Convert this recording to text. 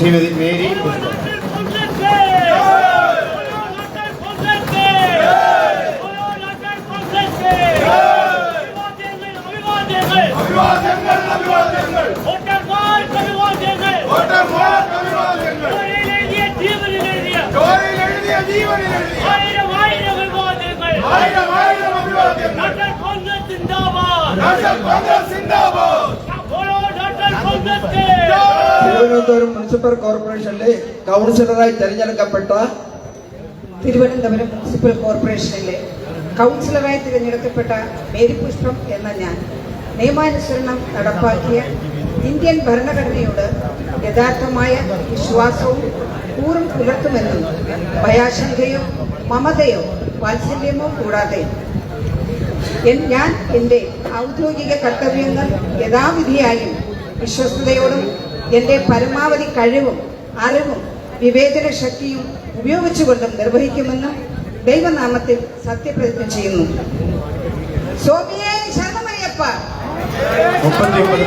ஸ்ரீமதி மேரி புஷ்பம் ஆயிரம் ஆயிரம் விவாதங்கள் ஆயிரம் ஆயிரம் விவாதங்கள் காங்கிரஸ் சிந்தாபாத் காங்கிரஸ் சிந்தாபாத் போலோ டாக்டர் காங்கிரஸ் തിരുവനന്തപുരം മുനിസിപ്പൽ കോർപ്പറേഷനിലെ കൗൺസിലറായി തിരഞ്ഞെടുക്കപ്പെട്ട തിരുവനന്തപുരം മുനിസിപ്പൽ കോർപ്പറേഷനിലെ കൗൺസിലറായി തിരഞ്ഞെടുക്കപ്പെട്ട മേരിപുഷ്പം എന്ന ഞാൻ നിയമാനുസരണം നടപ്പാക്കിയ ഇന്ത്യൻ ഭരണഘടനയോട് യഥാർത്ഥമായ വിശ്വാസവും കൂറും പുലർത്തുമെന്നും ഭയാശങ്കയോ മമതയോ വാത്സല്യമോ കൂടാതെ ഞാൻ എന്റെ ഔദ്യോഗിക കർത്തവ്യങ്ങൾ യഥാവിധിയായും വിശ്വസ്തയോടും എന്റെ പരമാവധി കഴിവും അറിവും വിവേചന ശക്തിയും ഉപയോഗിച്ചുകൊണ്ടും നിർവഹിക്കുമെന്നും ദൈവനാമത്തിൽ സത്യപ്രതിജ്ഞ ചെയ്യുന്നു. സ്വാമിയെ ശരണമയ്യപ്പ. മുപ്പത്തി ഒമ്പത്